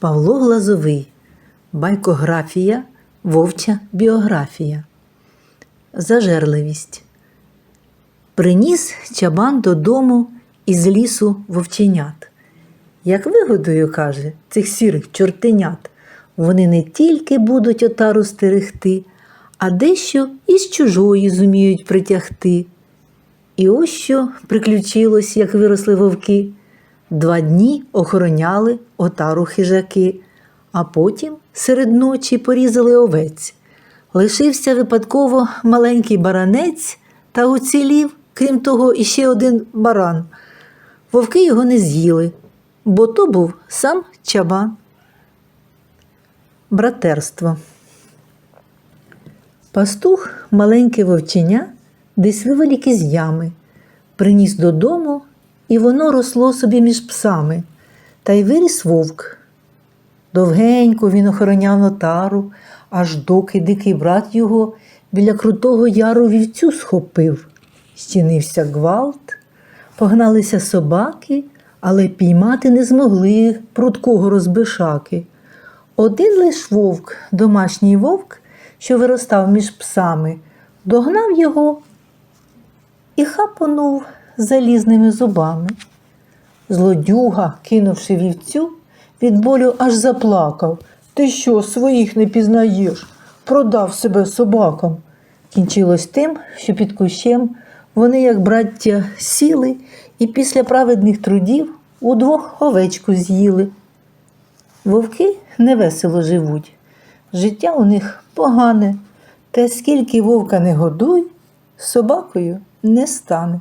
Павло Глазовий. Байкографія, вовча біографія. Зажерливість. Приніс чабан додому із лісу вовченят. Як вигодую, каже, цих сірих чортенят, вони не тільки будуть отару стерегти, а дещо із чужої зуміють притягти. І ось що приключилось, як виросли вовки. Два дні охороняли отару хижаки, а потім серед ночі порізали овець. Лишився випадково маленький баранець та уцілів, крім того, іще один баран. Вовки його не з'їли, бо то був сам чабан. Братерство. Пастух, маленьке вовченя, десь вивелік із ями, приніс додому, і воно росло собі між псами, та й виріс вовк. Довгенько він охороняв нотару, аж доки дикий брат його біля крутого яру вівцю схопив. Щинився гвалт, погналися собаки, але піймати не змогли прудкого розбишаки. Один лиш вовк, домашній вовк, що виростав між псами, догнав його і хапонув залізними зубами. Злодюга, кинувши вівцю, від болю аж заплакав. Ти що, своїх не пізнаєш? Продав себе собакам. Кінчилось тим, що під кущем вони, як браття, сіли і після праведних трудів удвох овечку з'їли. Вовки невесело живуть, життя у них погане, та скільки вовка не годуй, собакою не стане.